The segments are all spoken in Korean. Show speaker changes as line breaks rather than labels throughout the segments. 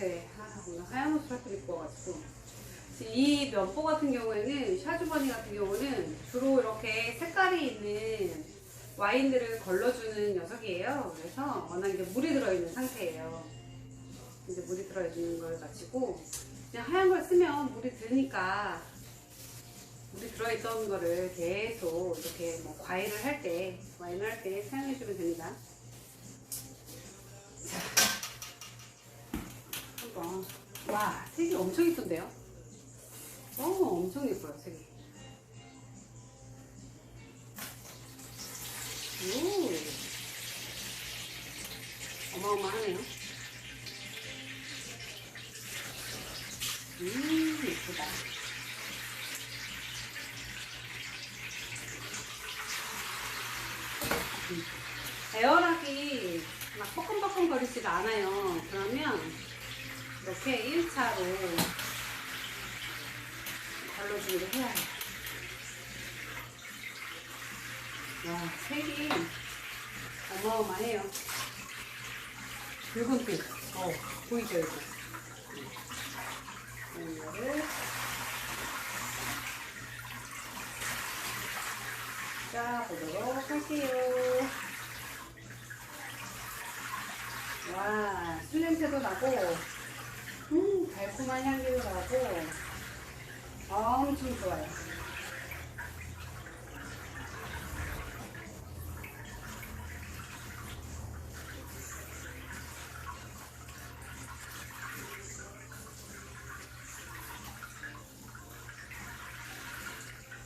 옷에 아, 오늘 하얀 옷을 하도 입고 와가지고 이 면보 같은 경우에는 샤주버니 같은 경우는 주로 이렇게 색깔이 있는 와인들을 걸러주는 녀석이에요. 그래서 워낙 이제 물이 들어있는 상태예요. 이제 물이 들어있는 걸 가지고 그냥 하얀 걸 쓰면 물이 드니까 물이 들어있던 거를 계속 이렇게 뭐 과일을 할 때, 와인을 할 때 사용해주면 됩니다. 와, 색이 엄청 이쁜데요? 어, 엄청 예뻐요, 색이. 오. 어마어마하네요. 음, 예쁘다. 에어락이 막 뻐끔뻐끔 거리지가 않아요. 그러면 이렇게 1차로 걸러주기를 해야 해요. 와, 색이 어마어마해요. 붉은 빛. 어, 보이죠, 이거? 이거를 짜보도록 할게요. 와, 술 냄새도 나고, 음, 달콤한 향기도 나고, 엄청 좋아요.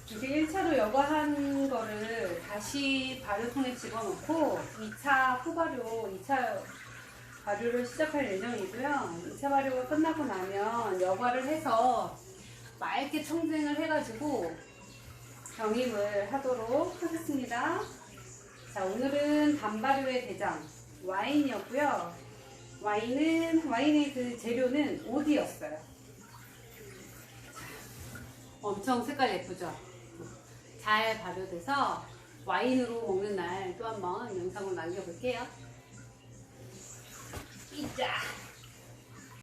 이제 1차로 여과한 거를 다시 발효통에 집어넣고 2차 후발효, 2차 발효를 시작할 예정이고요. 2차 발효가 끝나고 나면 여과를 해서 맑게 청쟁을 해가지고 병입을 하도록 하겠습니다. 자, 오늘은 단발효의 대장 와인이었고요. 와인은 와인의 그 재료는 오디였어요. 엄청 색깔 예쁘죠? 잘 발효돼서 와인으로 먹는 날 또 한번 영상을 남겨볼게요. 이자